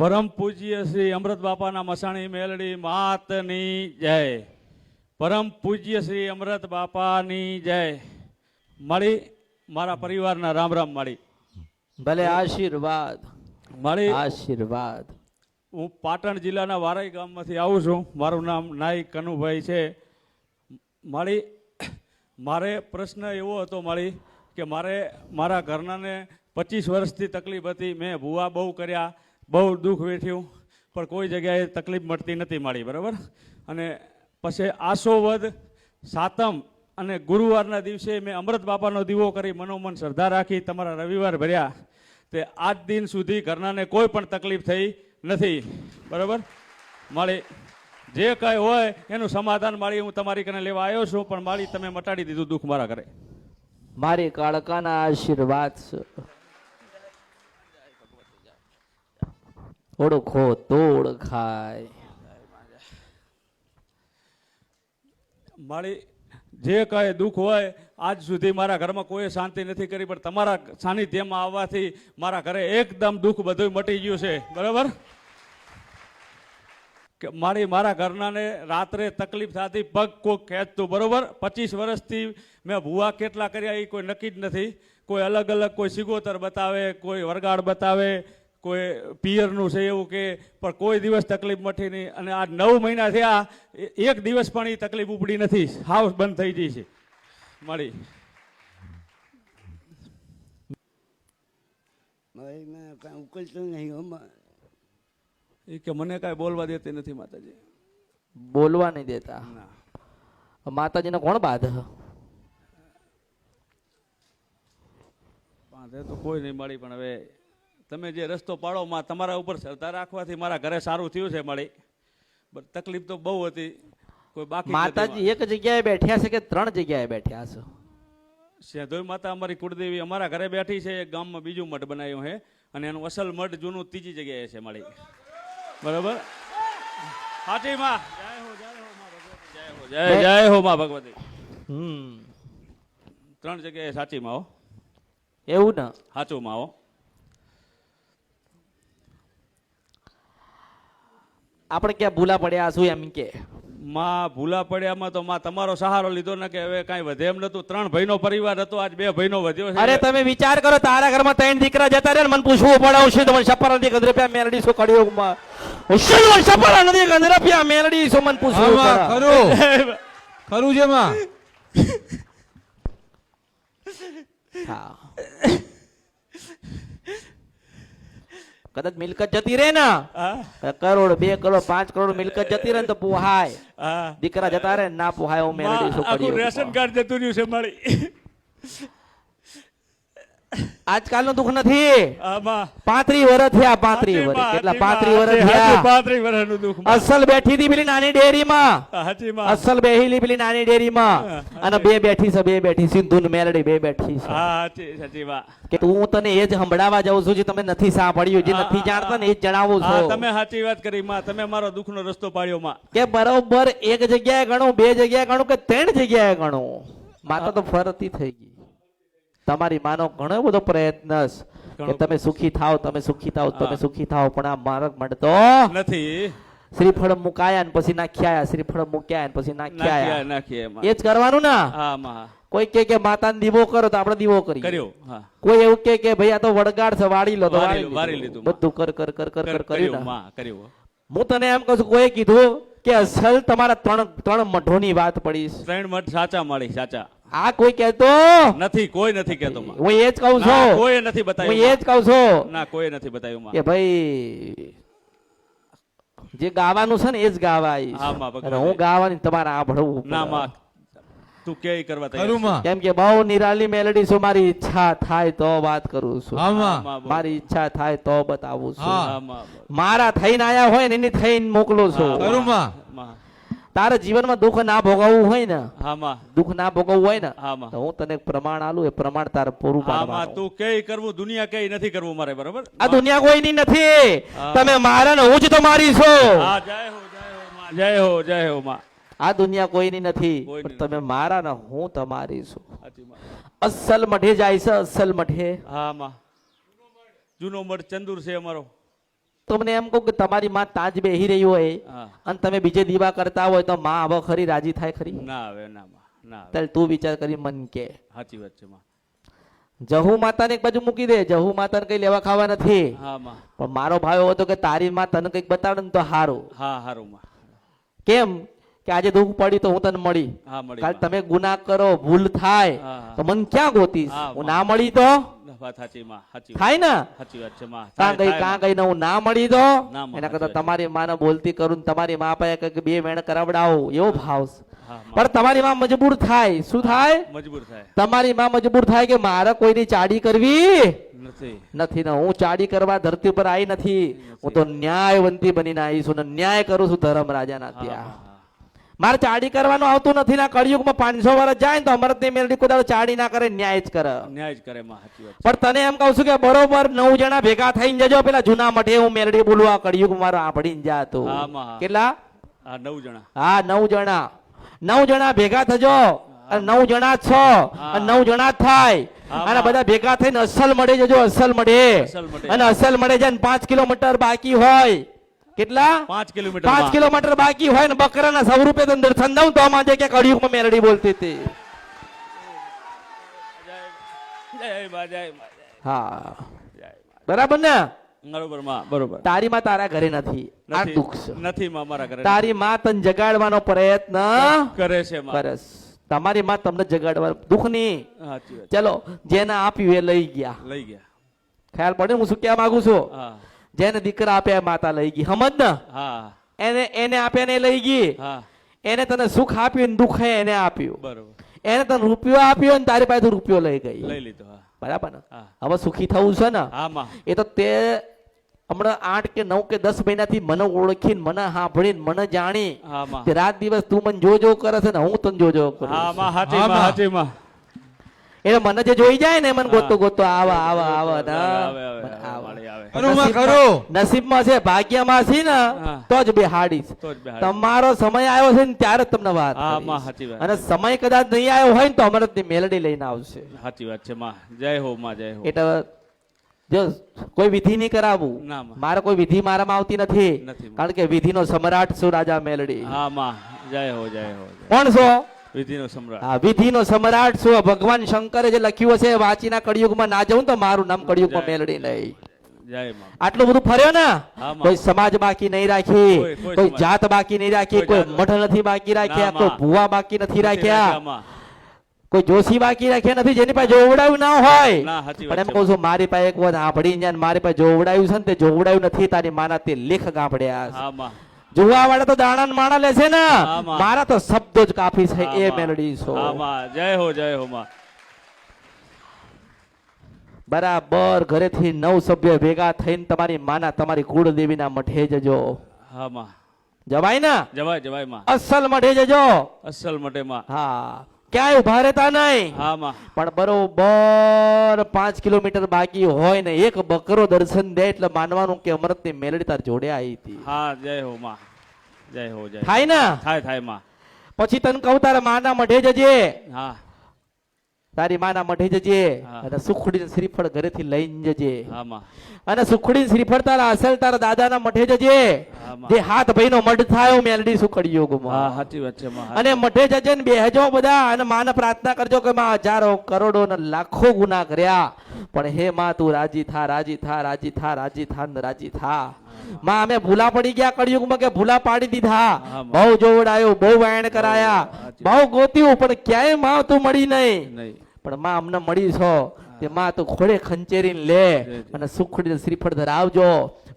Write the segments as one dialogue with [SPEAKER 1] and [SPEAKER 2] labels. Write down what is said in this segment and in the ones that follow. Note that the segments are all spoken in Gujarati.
[SPEAKER 1] પરમ પૂજ્ય શ્રી અમૃત બાપાના મસાણી મેલડી માતની જય. પરમ પૂજ્ય શ્રી અમૃત બાપાની જય. મળી મારા પરિવારના રામ રામ મળી.
[SPEAKER 2] ભલે આશીર્વાદ
[SPEAKER 1] મળી
[SPEAKER 2] આશીર્વાદ.
[SPEAKER 1] હું પાટણ જિલ્લાના વારાઈ ગામમાંથી આવું છું. મારું નામ નાયક કનુભાઈ છે. મળી મારે પ્રશ્ન એવો હતો મળી કે મારે મારા ઘરનાને પચીસ વર્ષથી તકલીફ હતી. મેં ભૂવા બહુ કર્યા. બહુ દુઃખ વેઠ્યું, પણ કોઈ જગ્યાએ તકલીફ મળતી નથી મળી બરાબર? અને પછી આસોવદ સાતમ અને ગુરુવારના દિવસે મેં અમૃત બાપાનો દીવો કરી મનોમન શ્રદ્ધા રાખી તમારા રવિવાર ભર્યા, તે આજ દિન સુધી ઘરનાને કોઈ પણ તકલીફ થઈ નથી, બરાબર? માળી, જે કાંઈ હોય એનું સમાધાન માળી હું તમારી કને લેવા આવ્યો છું, પણ માળી તમે મટાડી દીધું દુઃખ મારા ઘરે.
[SPEAKER 2] મારી કાળકાના આશીર્વાદ ઓળખો તો ઓળખાય
[SPEAKER 1] મારી જે કાંઈ દુઃખ હોય, આજ સુધી મારા ઘરમાં કોઈ શાંતિ નથી કરી, પણ તમારા સાનિધ્યમાં આવવાથી મારા ઘરે એકદમ દુઃખ બધું મટી ગયું છે. બરાબર? કે મારી, મારા ઘરનાને રાત્રે તકલીફ થતી પગ કોક ખેંચતું, બરોબર? પચીસ વર્ષથી મેં ભૂવા કેટલા કર્યા એ કોઈ નક્કી જ નથી. કોઈ અલગ અલગ કોઈ સિગોતર બતાવે, કોઈ વરગાડ બતાવે કોઈ પિયરનું છે એવું કે પણ કોઈ દિવસ તકલીફ મઠી નહીં. અને આ નવ મહિના થયા એક દિવસ પણ એ તકલીફ ઉપડી નથી. હાવ બંધ થઈ ગઈ છે. મળી.
[SPEAKER 3] ઉકલતું નહીં
[SPEAKER 1] એ કે મને કાંઈ બોલવા દેતી નથી માતાજી.
[SPEAKER 2] બોલવા નહીં દેતા?
[SPEAKER 1] ના.
[SPEAKER 2] માતાજીને કોણ બાધ?
[SPEAKER 1] બાંધે તો કોઈ નહીં મળી પણ હવે તમે જે રસ્તો પાડો માં તમારા ઉપર શ્રદ્ધા રાખવાથી મારા ઘરે સારું થયું છે મળી તકલીફ તો બહુ હતી. કોઈ બાકી
[SPEAKER 2] માતાજી એક જગ્યાએ બેઠ્યા છે કે ત્રણ જગ્યાએ બેઠ્યા છે?
[SPEAKER 1] સેધોઈ માતા અમારી કુળદેવી અમારા ઘરે બેઠી છે એક ગામમાં બીજું મઠ બનાવ્યું છે અને એનું અસલ મઠ જૂનું ત્રીજી જગ્યાએ છે મળી બરાબર? હાચી માં. જય હો જય હો માં ભગવતી જય જય જય હો માં ભગવતી.
[SPEAKER 2] હમ.
[SPEAKER 1] ત્રણ જગ્યાએ સાચી માં
[SPEAKER 2] એવું ને.
[SPEAKER 1] સાચું માં
[SPEAKER 2] આપણે ક્યાં ભૂલા પડ્યા શું એમ કે?
[SPEAKER 1] માં ભૂલા પડ્યામાં તો માં તમારો સહારો લીધો ને કે હવે કાંઈ વધે એમ નતું. ત્રણ ભાઈનો પરિવાર હતો આજ બે ભાઈનો વધ્યો છે.
[SPEAKER 2] અરે તમે વિચાર કરો તારા ઘરમાં ત્રણ દીકરા જતા રહે ને મને પૂછવું પડાવશે તો મને સપરા નથી ગંધરપ્યા મેલડી શું કડ્યો ઉશલ મને સપરા નથી રૂપિયા મેલડી શું મને પૂછવું
[SPEAKER 4] ખરું. ખરું છે માં.
[SPEAKER 2] હા. કદાચ મિલકત જતી રહે ને કરોડ બે કરોડ પાંચ કરોડ મિલકત જતી રહે તો પોહાય. દીકરા જતા રહે ના પોહાય હું મેલડી શું
[SPEAKER 1] માં આખું
[SPEAKER 2] કડ્યો
[SPEAKER 1] રેશન કાર્ડ જતું રહ્યું છે મારી.
[SPEAKER 2] આજકાલનું દુઃખ નથી. પાંત્રી વર્ષ થયા પાંત્રી વર્ષ કેટલા પાંત્રી વર્ષ થયા.
[SPEAKER 1] પાંત્રી વર્ષનું દુઃખ
[SPEAKER 2] અસલ બેઠી હતી પેલી નાની ડેરીમાં.
[SPEAKER 1] માં
[SPEAKER 2] અસલ બેહીલી પેલી નાની ડેરીમાં. અને બે બેઠી છે બે બેઠી સિંધુ મેલડી બે બેઠી છે. કે તું તને એ જ સંભળાવા જાઉં છું જે તમે નથી સાંભળ્યું જે નથી જાણતા ને એ જ જણાવું છું.
[SPEAKER 1] તમે સાચી વાત કરી માં. તમે મારો દુઃખનો રસ્તો પાડ્યો માં.
[SPEAKER 2] કે બરોબર એક જગ્યાએ ગણું બે જગ્યાએ ગણું કે ત્રણ જગ્યાએ ગણું? માતા તો ફરતી થઈ ગઈ. તમારી માનો ઘણો બધો પ્રયત્ન કે તમે સુખી થાવ તમે સુખી થાવ તમે સુખી થાવ પણ આ માર્ગ મળતો
[SPEAKER 1] નથી.
[SPEAKER 2] શ્રીફળ મુકાયા ને પછી નાખ્યા શ્રીફળ મુક્યા ને પછી નાખ્યા. એ જ કરવાનું ના? કોઈ કે કે માતાને દીવો કરો તો આપણે દીવો કરી
[SPEAKER 1] કર્યો
[SPEAKER 2] કોઈ એવું કે કે ભાઈ આ તો વડગાડ છે વાળી લો તો
[SPEAKER 1] વાળી
[SPEAKER 2] લીધું. બધું કર કર કર કર કર
[SPEAKER 1] કર-
[SPEAKER 2] કર્યું ને હું તને એમ કહું છું કોઈ કીધું કે અસલ તમારા ત્રણ ત્રણ મઠોની વાત પડી.
[SPEAKER 1] ત્રણ મઠ સાચા મળી સાચા.
[SPEAKER 2] આ કોઈ કહેતો?
[SPEAKER 1] નથી કોઈ નથી કહેતો
[SPEAKER 2] હું એ જ કહું છું.
[SPEAKER 1] કોઈ નથી
[SPEAKER 2] હું એ જ કહું છું.
[SPEAKER 1] ના કોઈ નથી બતાવ્યું
[SPEAKER 2] કે ભાઈ જે ગાવાનું છે ને એ જ ગાવાય.
[SPEAKER 1] હા, માં, ભગવાન.
[SPEAKER 2] અને હું ગાવાની તમારે આભળવું
[SPEAKER 1] ના માં. તું કે કરવા તૈયાર
[SPEAKER 2] કેમ કે બહુ નિરાલી મેલડી છું મારી ઈચ્છા થાય તો વાત કરું છું. મારી ઈચ્છા થાય તો બતાવું છું.
[SPEAKER 4] હા.
[SPEAKER 1] હા,
[SPEAKER 2] મારા થઈને આયા હોય ને એની થઈને મોકલું છું. તારે જીવનમાં દુઃખ ના ભોગવવું હોય ને
[SPEAKER 1] હામાં.
[SPEAKER 2] દુઃખ ના ભોગવવું હોય ને
[SPEAKER 1] હા
[SPEAKER 2] તો હું તને પ્રમાણ આલું એ પ્રમાણ તારે પૂરું પાડવાનું.
[SPEAKER 1] તું કે કરવું દુનિયા કે નથી કરવું મારે બરાબર?
[SPEAKER 2] આ દુનિયા કોઈની નથી. તમે મારા ને હું જ તમારી છો.
[SPEAKER 1] જય હો જય હો માં જય હો જય હો માં.
[SPEAKER 2] આ દુનિયા કોઈની નથી પણ તમે મારા ને હું તમારી છું. અસલ મઠે જાય છે અસલ મઠે
[SPEAKER 1] હા માં. જૂનો મઠ ચંદુર છે અમારો.
[SPEAKER 2] તમને એમ કહું કે તમારી માં તાજ બેહી રહી હોય અને તમે બીજે દીવા કરતા હોય તો માં આવો ખરી રાજી થાય ખરી?
[SPEAKER 1] ના આવે ના ના આવે.
[SPEAKER 2] તું વિચાર કરી મન કે.
[SPEAKER 1] સાચી વાત છે માં.
[SPEAKER 2] જહુ માતાને એક બાજુ મૂકી દે. જહુ માતાને કઈ લેવા ખાવા નથી. પણ મારો ભાવ એવો હતો કે તારી માં તને કંઈક બતાડે ને તો હારું.
[SPEAKER 1] હા હારું માં.
[SPEAKER 2] કેમ? કે આજે દુઃખ પડ્યું તો હું તને મળી. કાલ તમે ગુના કરો ભૂલ થાય. તો મન ક્યાં ગોતીશ?
[SPEAKER 1] હું
[SPEAKER 2] ના મળી તો?
[SPEAKER 1] વાત સાચી માં સાચી
[SPEAKER 2] થાય ને?
[SPEAKER 1] સાચી વાત છે માં.
[SPEAKER 2] કાં ગઈ કાં ગઈ ને હું ના મળી તો એના કરતા તમારી માને બોલતી કરું તમારી મા પાસે બે વેણ કરાવડાવું એવો ભાવ. પણ તમારી માં મજબૂર થાય. શું થાય?
[SPEAKER 1] મજબૂર થાય.
[SPEAKER 2] તમારી માં મજબૂર થાય કે મારે કોઈની ચાડી કરવી?
[SPEAKER 1] નથી.
[SPEAKER 2] નથી ને હું ચાડી કરવા ધરતી ઉપર આવી નથી. હું તો ન્યાયવંતી બનીને આવી છું ને ન્યાય કરું છું ધર્મ રાજાના
[SPEAKER 1] ના
[SPEAKER 2] ત્યાં. મારે ચાડી કરવાનું આવતું નથી ના કળિયુગમાં પાંચસો વર્ષ જાય ને તો અમરતની મેલડી કોઈ ચાડી ના કરે ન્યાય જ કરે.
[SPEAKER 1] ન્યાય જ કરે
[SPEAKER 2] પણ તને એમ કહું છું કે બરોબર નવ જણા ભેગા થઈને જજો પેલા જૂના મઠે હું મેલડી બોલું આ કળિયુગ મારો આંભળીને જા તું. કેટલા?
[SPEAKER 1] નવ જણા.
[SPEAKER 2] હા નવ જણા. નવ જણા ભેગા થજો અને નવ જણા છ છો અને નવ જણા થાય. અને બધા ભેગા થઈને અસલ મળે જજો અસલ મળે અને અસલ મળે ને પાંચ કિલોમીટર બાકી હોય. કેટલા?
[SPEAKER 1] પાંચ કિલોમીટર
[SPEAKER 2] પાંચ. કિલોમીટર બાકી હોય ને બકરાના સ્વરૂપે તને દર્શન દઉં તો આજે કે કળિયુગમાં મેલડી બોલતી હતી. હા. બરાબર ને?
[SPEAKER 1] બરોબરમાં બરોબર.
[SPEAKER 2] તારી માં તારા ઘરે નથી. આ દુઃખ છે.
[SPEAKER 1] નથી માં મારા ઘરે
[SPEAKER 2] તારી માં તને જગાડવાનો પ્રયત્ન
[SPEAKER 1] કરે છે માં.
[SPEAKER 2] તમારી માં તમને જગાડવા દુઃખ
[SPEAKER 1] નહીં.
[SPEAKER 2] ચલો જેને આપ્યું એ લઈ ગયા.
[SPEAKER 1] લઈ ગયા.
[SPEAKER 2] ખ્યાલ પડે હું શું કહેવા માંગુ છું?
[SPEAKER 1] હા.
[SPEAKER 2] જેને દીકરા આપ્યા માતા લઈ ગઈ. સમજ ને? એને એને આપ્યા ને લઈ ગઈ. એને તને સુખ આપ્યું ને દુઃખ એને આપ્યું.
[SPEAKER 1] બરોબર.
[SPEAKER 2] એને તને રૂપિયો આપ્યો ને તારી પાસે રૂપિયો લઈ ગઈ.
[SPEAKER 1] લઈ લીધો
[SPEAKER 2] બરાબર ને? હવે સુખી થવું છે ને? એ તો તે હમણાં આઠ કે નવ કે દસ મહિનાથી મને ઓળખીને મને સાંભળીને મને જાણી તે રાત દિવસ તું મને જોજો કરે છે ને હું તને જોજો કરું એટલે મને જે જોઈ જાય ને મને ગોતો ગોતો આવા આવા આવા નસીબમાં- છે ભાગ્યમાં છે ને તો જ બેહાડીશ.
[SPEAKER 1] તો
[SPEAKER 2] તમારો સમય આવ્યો છે ને ત્યારે તમને વાત
[SPEAKER 1] હા,
[SPEAKER 2] કરીશ.
[SPEAKER 1] માં, સાચી વાત.
[SPEAKER 2] અને સમય કદાચ નહીં આવ્યો હોય ને તો અમારે તે મેલડી લઈને આવશે.
[SPEAKER 1] સાચી વાત છે માં. જય હો માં જય હો.
[SPEAKER 2] એટલે જો કોઈ વિધિ નહીં કરાવવું મારે કોઈ વિધિ મારામાં આવતી નથી.
[SPEAKER 1] નથી,
[SPEAKER 2] કારણ કે વિધિનો સમ્રાટ છું રાજા મેલડી.
[SPEAKER 1] હા માં. જય હો જય હો.
[SPEAKER 2] કોણ છો?
[SPEAKER 1] વિધિનો સમ્રાટ
[SPEAKER 2] આ વિધિનો સમ્રાટ છું ભગવાન શંકરે જે લખ્યું હશે વાંચીના કળિયુગમાં ના જવું તો મારું નામ કળિયુગમાં. મેલડી નહીં આટલું બધું ફર્યો ને કોઈ સમાજ બાકી નહીં રાખી
[SPEAKER 1] કોઈ-.
[SPEAKER 2] જાત બાકી નહીં રાખી
[SPEAKER 1] કોઈ
[SPEAKER 2] મઠ નથી બાકી રાખ્યા કોઈ. ભુવા બાકી નથી રાખ્યા કોઈ જોશી બાકી રાખ્યા નથી જેની પાસે જોવડાયું ના હોય પણ એમ કહું છું મારી પાસે એક વાત સાંભળી મારી પાસે જોવડાયું છે ને તે જોવડાયું નથી તારી માના તે લેખ ગાંભડ્યા છે. જોવા વાળા તો દાણા માણા લેશે ને. મારા તો શબ્દો જ કાફી છે એ. મેલડી છો.
[SPEAKER 1] જય હો જય હો માં.
[SPEAKER 2] બરાબર ઘરેથી નવ સભ્ય ભેગા થઈને તમારી માના તમારી કુળદેવીના મઠે જજો.
[SPEAKER 1] હા માં.
[SPEAKER 2] જવાય ને?
[SPEAKER 1] જવાય જવાયમાં.
[SPEAKER 2] અસલ મઠે જજો.
[SPEAKER 1] અસલ મઠે માં.
[SPEAKER 2] હા. ક્યાંય ઊભા રહેતા નહીં.
[SPEAKER 1] હા માં.
[SPEAKER 2] પણ બરોબર પાંચ કિલોમીટર બાકી હોય ને એક બકરો દર્શન દે એટલે માનવાનું કે અમૃતની મેલડી તાર જોડે આવી હતી.
[SPEAKER 1] હા જય હો માં. જય હો જય
[SPEAKER 2] થાય ને?
[SPEAKER 1] થાય થાયમાં.
[SPEAKER 2] પછી તને કહું તારા માના મઢે જજે.
[SPEAKER 1] હા.
[SPEAKER 2] તારી માના મઢે જજે અને સુખડી શ્રીફળ ઘરેથી લઈને જજે. અને સુખડી શ્રીફળ તારા અસલ તારા દાદાના મઢે જજે. જે હાથ ભાઈનો મઢ થાય મેલડી સુખડી
[SPEAKER 1] હા સાચી વાત છે
[SPEAKER 2] અને મઢે જજે ને બેહજો બધા અને માને પ્રાર્થના કરજો કે માં હજારો કરોડો ને લાખો ગુના કર્યા. પણ હે માં તું રાજી થા રાજી થા રાજી થા રાજી થા ને રાજી થા. માં અમે ભૂલા પડી ગયા કળિયુગમાં કે ભૂલા પાડી દીધા. બહુ જોવડાયો બહુ વાયણ કરાયા. બહુ ગોત્યું પણ ક્યાંયમાં તું મળી નહીં. પણ માં અમને મળી છો. તે માં તું ખોડે ખંચેરીને લે. અને સુખડી શ્રીફળ ધરાવજો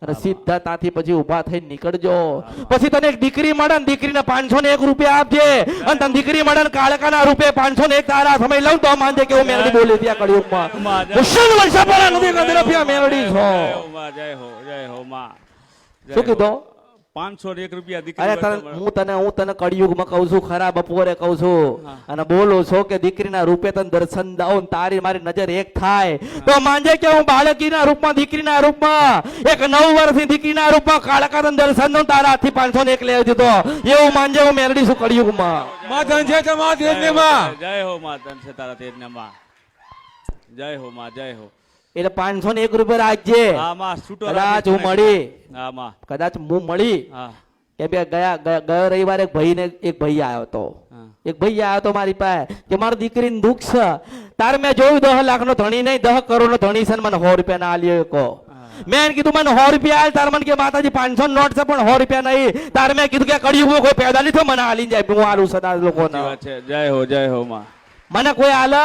[SPEAKER 2] અને સીધા ત્યાંથી પછી ઊભા થઈ નીકળજો. પછી તને એક દીકરી મળે ને દીકરીને પાંચસો ને એક રૂપિયા આપજે. અને તને દીકરી મળે ને કાળકાના રૂપે પાંચસો ને એક તારા સમય લઉં તો માનજે કે હું મેલડી બોલી ત્યાં કળિયુગમાં.
[SPEAKER 1] માં, જય.
[SPEAKER 2] કુશન નથી મેલડી છો.
[SPEAKER 1] જય હો જય હો માં.
[SPEAKER 2] શું કીધું?
[SPEAKER 1] પાંચસો ને એક રૂપિયા દીકરી
[SPEAKER 2] હું તને હું તને કળિયુગમાં કહું છું ખરા બપોરે કહું છું. અને બોલું છો કે દીકરીના રૂપે તને દર્શન દઉં ને તારી મારી નજર એક થાય. તો માંજે કે હું બાળકીના રૂપમાં દીકરીના રૂપમાં એક નવ વર્ષની દીકરીના રૂપમાં કાળકા તને દર્શન દઉં તારા હાથથી પાંચસો ને એક લઈ દીધો એવું માંજે હું મેળડી છું કળિયુગમાં.
[SPEAKER 4] માં ધન છે તમારા
[SPEAKER 1] જય
[SPEAKER 4] માં
[SPEAKER 1] જય હો માં છે તારા તેજને માં જય હો માં જય હો.
[SPEAKER 2] એટલે પાંચસો ને એક રૂપિયા રાખજે. કદાચ હું મળી. કદાચ હું મળી. કે બે ગયા ગયા- રવિવારે એક ભાઈને એક ભાઈ આવ્યો હતો એક ભાઈ આવ્યો હતો મારી પાસે કે મારી દીકરીને દુઃખ છે. તાર મેં જોયું દહ લાખ નો ધણી નહીં દહ કરોડ નો ધણી છે ને મને સો રૂપિયા ના આલ્યો કહો મેં કીધું મને સો રૂપિયા આલ. તાર મને કે માતાજી પાંચસો નોટ છે પણ સો રૂપિયા નહીં. તાર મેં કીધું કે કડિયું કોઈ પેદા નહીં થયો મને આલી જાય. હું આલું સદા
[SPEAKER 1] લોકો
[SPEAKER 2] લોકોને.
[SPEAKER 1] જય હો જય હો માં.
[SPEAKER 2] મને કોઈ આલો?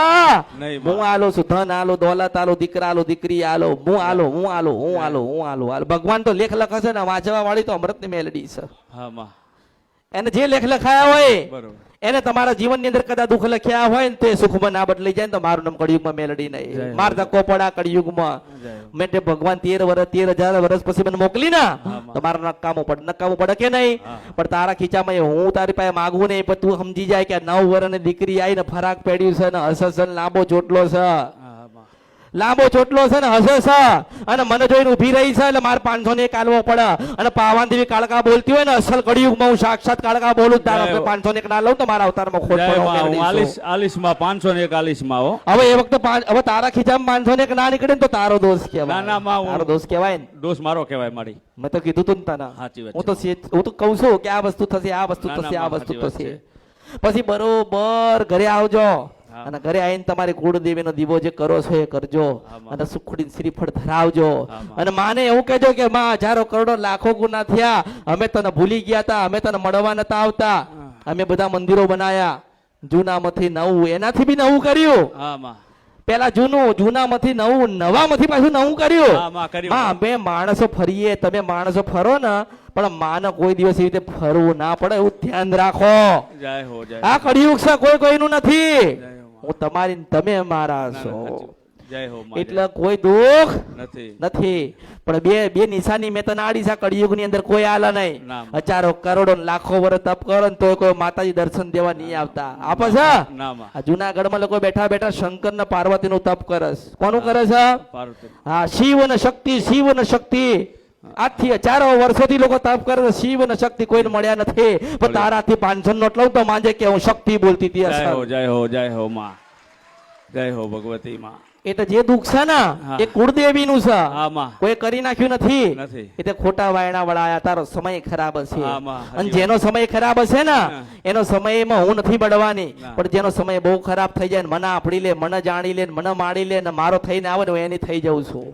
[SPEAKER 1] નહીં
[SPEAKER 2] હું આલો છું ધન આલો દોલત આલો દીકરા આલો દીકરી આલો હું આલો હું આલો હું આલો હું આલો ભગવાન તો લેખ લખે છે ને વાંચવા વાળી તો અમૃતની મેલડી છે.
[SPEAKER 1] હા માં
[SPEAKER 2] એને જે લેખ લખાયા હોય એને તમારા જીવનની અંદર કદા દુઃખ લખ્યા હોય ને તે સુખમાં ના બદલી જાય ને તો મારું નામ કળિયુગમાં મેલડી નહીં. માર ધક્કો પડા કળિયુગમાં.
[SPEAKER 1] જય
[SPEAKER 2] મેં તે ભગવાન તેર વર્ષ તેર હજાર વર્ષ પછી મને મોકલી ના
[SPEAKER 1] હા, માં.
[SPEAKER 2] તો મારા નકામું પડે નકામું પડે કે નહીં? પણ તારા ખીચામાં હું તારી પાસે માગું નહીં પણ તું સમજી જાય કે આ નવ વર્ષની દીકરી આવીને ફરાક પેડ્યું છે ને હસે છે લાંબો ચોટલો છે. લાંબો ચોટલો છે ને હસે છે અને મને જોઈને ઊભી રહી છે એટલે મારે પાંચસો ને એક આલવો પડે. અને પાવાન દેવી કાળકા બોલતી હોય ને અસલ કળિયુગમાં હું સાક્ષાત કાળકા બોલું તારા પાંચસો ને ના લઉં તો મારા અવતારમાં ખોટ
[SPEAKER 1] આલીસ આલીસમાં પાંચસો ને આલીસમાં હો.
[SPEAKER 2] હવે એ વખતે હવે તારા ખીચામાં પાંચસો ને ના નીકળે ને તો તારો દોષ કહેવાય.
[SPEAKER 1] ના, ના
[SPEAKER 2] તારો દોષ કહેવાય ને.
[SPEAKER 1] દોષ મારો કહેવાય મારી.
[SPEAKER 2] મેં તો કીધું તું ને તને.
[SPEAKER 1] સાચી વાત
[SPEAKER 2] હું તો હું તો કહું છું કે આ વસ્તુ થશે આ વસ્તુ થશે આ વસ્તુ થશે. પછી બરોબર ઘરે આવજો. અને ઘરે આવીને તમારી કુળદેવીનો દીવો જે કરો છો એ કરજો. અને સુખડી શ્રીફળ ધરાવજો. અને માને એવું કહેજો કે માં હજારો કરોડો લાખો ગુના થયા. અમે તને ભૂલી ગયા હતા અમે તને મળવા નતા આવતા. અમે બધા મંદિરો બનાયા. જૂનામાંથી નવું એનાથી બી નવું કર્યું. પેલા જૂનું જૂનામાંથી નવું નવામાંથી પાછું નવું કર્યું.
[SPEAKER 1] હા,
[SPEAKER 2] અમે માણસો ફરીએ તમે માણસો ફરો ને પણ માને કોઈ દિવસ એવી રીતે ફરવું ના પડે એવું ધ્યાન રાખો. આ કળિયુગ છે કોઈ કોઈનું નથી.
[SPEAKER 1] હો
[SPEAKER 2] તમારી તમે મારા છો. એટલે કોઈ દુઃખ
[SPEAKER 1] નથી.
[SPEAKER 2] પણ બે બે નિશાની મેં તને આડી છે કળિયુગની અંદર કોઈ આલા નહીં. હજારો કરોડો લાખો વર્ષ તપ કરો ને તો કોઈ માતાજી દર્શન દેવા નહીં આવતા. આપે છે
[SPEAKER 1] ના માં.
[SPEAKER 2] લોકો બેઠા બેઠા શંકર ને પાર્વતી નું તપ કરે છે. કોનું કરે છે? હા શિવ ને શક્તિ શિવ ને શક્તિ. આજથી હજારો વર્ષોથી લોકો તપ કરે છે. શિવ ને શક્તિ કોઈને મળ્યા નથી. પણ તારાથી પાંચસો નોટ લઉં તો માંજે કે હું શક્તિ બોલતી હતી
[SPEAKER 1] જય હો જય હો જય હો માં. જય હો ભગવતી માં.
[SPEAKER 2] એટલે જે દુઃખ છે ને એ કુળદેવી નું છે કોઈ કરી નાખ્યું નથી. એટલે ખોટા વાયણા વળાયા તારો સમય ખરાબ હશે અને જેનો સમય ખરાબ હશે ને. એનો સમયમાં હું નથી બળવાની. પણ જેનો સમય બહુ ખરાબ થઈ જાય મને આપડી લે મને જાણી લે મને માડી લે ને મારો થઈને આવે ને હું એની થઈ જાઉં છું.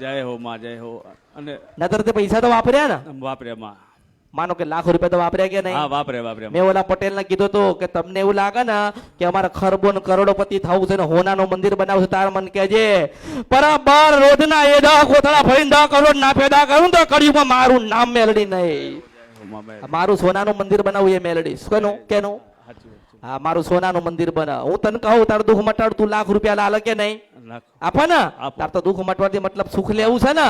[SPEAKER 1] જય હો માં જય હો. અને
[SPEAKER 2] નતર તે પૈસા તો વાપર્યા ને?
[SPEAKER 1] વાપર્યા માં.
[SPEAKER 2] માનો કે લાખ રૂપિયા તો વાપર્યા કે
[SPEAKER 1] હા
[SPEAKER 2] નહીં
[SPEAKER 1] વાપરે વાપરે
[SPEAKER 2] મેં. ઓલા પટેલ ને કીધું હતું કે તમને એવું લાગે ને કે અમારે ખરબો ને કરોડોપતિ થવું છે ને હોનાનું મંદિર બનાવશે તાર મન કેજે બરાબર રોજના એ દા કોથળા ભરીને દા કરોડ ના પેદા કરું તો કળિયુગમાં મારું નામ મેલડી નહીં.
[SPEAKER 1] હો
[SPEAKER 2] મારું સોનાનું મંદિર બનાવવું એ મેલડી. કેનું? કેનું હા મારું સોનાનું મંદિર બનાવ. હું તને કહું તારું દુઃખ મટાડ તું લાખ રૂપિયા લાલે કે નહીં?
[SPEAKER 1] નાખો.
[SPEAKER 2] આપે ને.
[SPEAKER 1] આપો.
[SPEAKER 2] તાર તો દુઃખ મટવાથી મતલબ સુખ લેવું છે ને.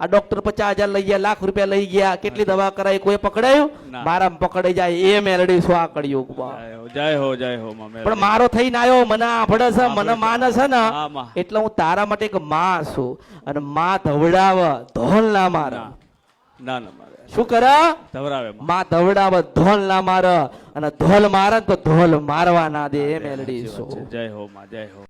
[SPEAKER 2] આ ડોક્ટર પચાસ હજાર લઈ ગયા લાખ રૂપિયા લઈ ગયા કેટલી દવા કરાવી કોઈ પકડાયું. મારા પકડાઈ જાય એ મેલડી શું આ કળિયુગમાં
[SPEAKER 1] જય હો જય હો
[SPEAKER 2] પણ મારો થઈને આવ્યો મને આભળે છે મને માને છે ને. એટલે હું તારા માટે એક માં છું. અને માં ધવડાવ ધોલ ના મારા.
[SPEAKER 1] ના. ના મારે.
[SPEAKER 2] શું કરે?
[SPEAKER 1] ધવરાવે માં.
[SPEAKER 2] માં ધવડાવ ધોલ ના મારે. અને ધોલ મારે તો ધોલ મારવા ના દે એ મેલડી શું
[SPEAKER 1] જય હો માં જય હો.